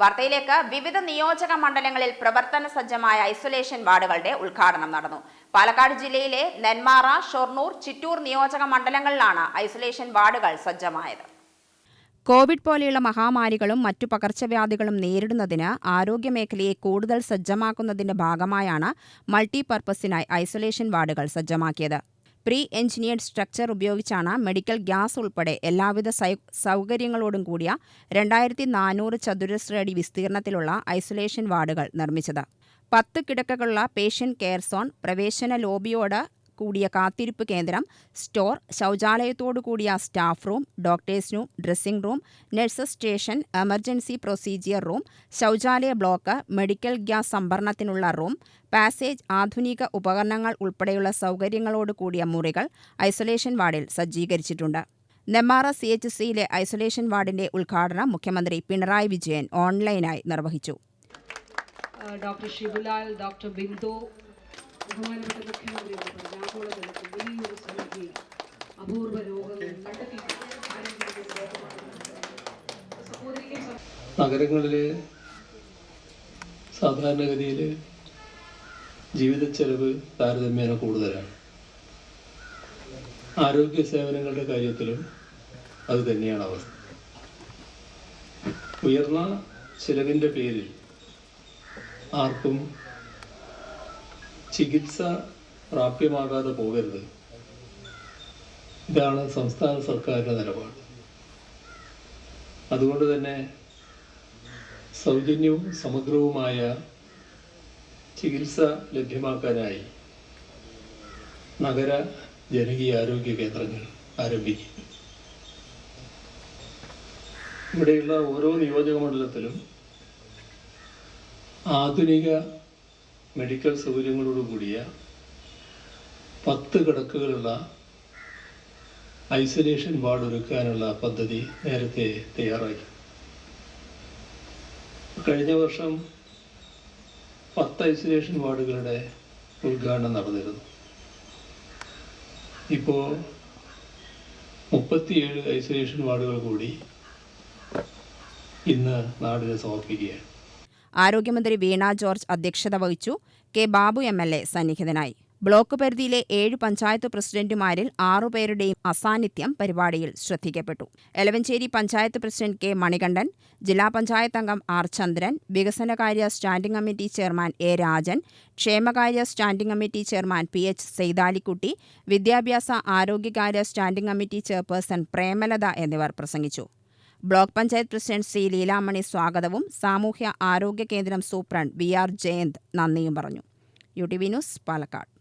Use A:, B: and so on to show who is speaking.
A: വാർത്തയിലേക്ക് വിവിധ നിയോജക മണ്ഡലങ്ങളിൽ പ്രവർത്തന സജ്ജമായ ഐസൊലേഷൻ വാർഡുകളുടെ ഉദ്ഘാടനം നടന്നു. പാലക്കാട് ജില്ലയിലെ നെന്മാറ ഷൊർണൂർ ചിറ്റൂർ നിയോജക മണ്ഡലങ്ങളിലാണ് ഐസൊലേഷൻ വാർഡുകൾ സജ്ജമായത്. കോവിഡ് പോലെയുള്ള മഹാമാരികളും മറ്റു പകർച്ചവ്യാധികളും നേരിടുന്നതിന് ആരോഗ്യമേഖലയെ കൂടുതൽ സജ്ജമാക്കുന്നതിന്റെ ഭാഗമായാണ് മൾട്ടിപർപ്പസിനായി ഐസൊലേഷൻ വാർഡുകൾ സജ്ജമാക്കിയത്. പ്രീ എഞ്ചിനീയർഡ് സ്ട്രക്ചർ ഉപയോഗിച്ചാണ് മെഡിക്കൽ ഗ്യാസ് ഉൾപ്പെടെ എല്ലാവിധ സൗകര്യങ്ങളോടും കൂടിയ രണ്ടായിരത്തി നാനൂറ് ചതുരശ്ര അടി വിസ്തീർണത്തിലുള്ള ഐസൊലേഷൻ വാർഡുകൾ നിർമ്മിച്ചത്. പത്ത് കിടക്കകളുള്ള പേഷ്യൻ കെയർ സോൺ പ്രവേശന ലോബിയോട് കൂടിയ കാത്തിരിപ്പ് കേന്ദ്രം സ്റ്റോർ ശൗചാലയത്തോടു കൂടിയ staff room doctors room dressing room nurses station emergency procedure room ശൗചാലയ block medical gas സംഭരണത്തിനുള്ള റൂം പാസേജ് ആധുനിക ഉപകരണങ്ങൾ ഉൾപ്പെടെയുള്ള സൗകര്യങ്ങളോട് കൂടിയ മുറികൾ ഐസൊലേഷൻ വാർഡിൽ സജ്ജീകരിച്ചിട്ടുണ്ട്. നെമ്മാറ സി എച്ച് സിയിലെ ഐസൊലേഷൻ വാർഡിന്റെ ഉദ്ഘാടനം മുഖ്യമന്ത്രി പിണറായി വിജയൻ ഓൺലൈനായി നിർവഹിച്ചു.
B: ഡോക്ടർ ഷിബുലാൽ ഡോക്ടർ ബിന്ദു ബഹുമാനപ്പെട്ട മുഖ്യമന്ത്രി ആഗോള തലത്തിൽ വലിയൊരു സമിതി അപൂർവ രോഗങ്ങൾ
C: നഗരങ്ങളിൽ സാധാരണഗതിയിൽ ജീവിത ചെലവ് താരതമ്യേന കൂടുതലാണ്. ആരോഗ്യ സേവനങ്ങളുടെ കാര്യത്തിലും അത് തന്നെയാണ് അവസ്ഥ. ഉയർന്ന ചെലവിന്റെ പേരിൽ ആർക്കും ചികിത്സ പ്രാപ്യമാകാതെ പോകരുത്. ഇതാണ് സംസ്ഥാന സർക്കാരിന്റെ നിലപാട്. അതുകൊണ്ട് തന്നെ സൗജന്യവും സമഗ്രവുമായ ചികിത്സ ലഭ്യമാക്കാനായി നഗര ജനകീയ ആരോഗ്യ കേന്ദ്രങ്ങൾ ആരംഭിക്കും ഇവിടെയുള്ള ഓരോ നിയോജക മണ്ഡലത്തിലും ആധുനിക മെഡിക്കൽ സൗകര്യങ്ങളോട് കൂടിയ പത്ത് കിടക്കുകളുള്ള ഐസൊലേഷൻ വാർഡ് ഒരുക്കാനുള്ള പദ്ധതി നേരത്തെ തയ്യാറാക്കി. കഴിഞ്ഞ വർഷം പത്ത് ഐസൊലേഷൻ വാർഡുകളുടെ ഉദ്ഘാടനം നടന്നിരുന്നു. ഇപ്പോൾ മുപ്പത്തിയേഴ് ഐസൊലേഷൻ വാർഡുകൾ കൂടി ഇന്ന് നാടിന് സമർപ്പിക്കുകയാണ്.
A: ആരോഗ്യമന്ത്രി വീണ ജോർജ് അധ്യക്ഷത വഹിച്ചു. K Babu M L A സന്നിഹിതനായി. Block പരിധിയിലെ ഏഴ് പഞ്ചായത്ത് പ്രസിഡന്റുമാരിൽ ആറുപേരുടെയും അസാന്നിധ്യം പരിപാടിയിൽ ശ്രദ്ധിക്കപ്പെട്ടു. എലവഞ്ചേരി പഞ്ചായത്ത് പ്രസിഡന്റ് കെ മണികണ്ഠൻ ജില്ലാ പഞ്ചായത്ത് അംഗം ആർ ചന്ദ്രൻ വികസനകാര്യ standing committee chairman A Rajan ക്ഷേമകാര്യ standing committee chairman P H Saithalikutty വിദ്യാഭ്യാസ ആരോഗ്യകാര്യ സ്റ്റാൻഡിംഗ് കമ്മിറ്റി ചെയർപേഴ്സൺ പ്രേമലത എന്നിവർ പ്രസംഗിച്ചു. Block panchayat president C Leelamani സ്വാഗതവും. സാമൂഹ്യ ആരോഗ്യ കേന്ദ്രം സൂപ്രണ്ട് വി ആർ ജയന്ത് നന്ദിയും പറഞ്ഞു. U T V news Palakkad.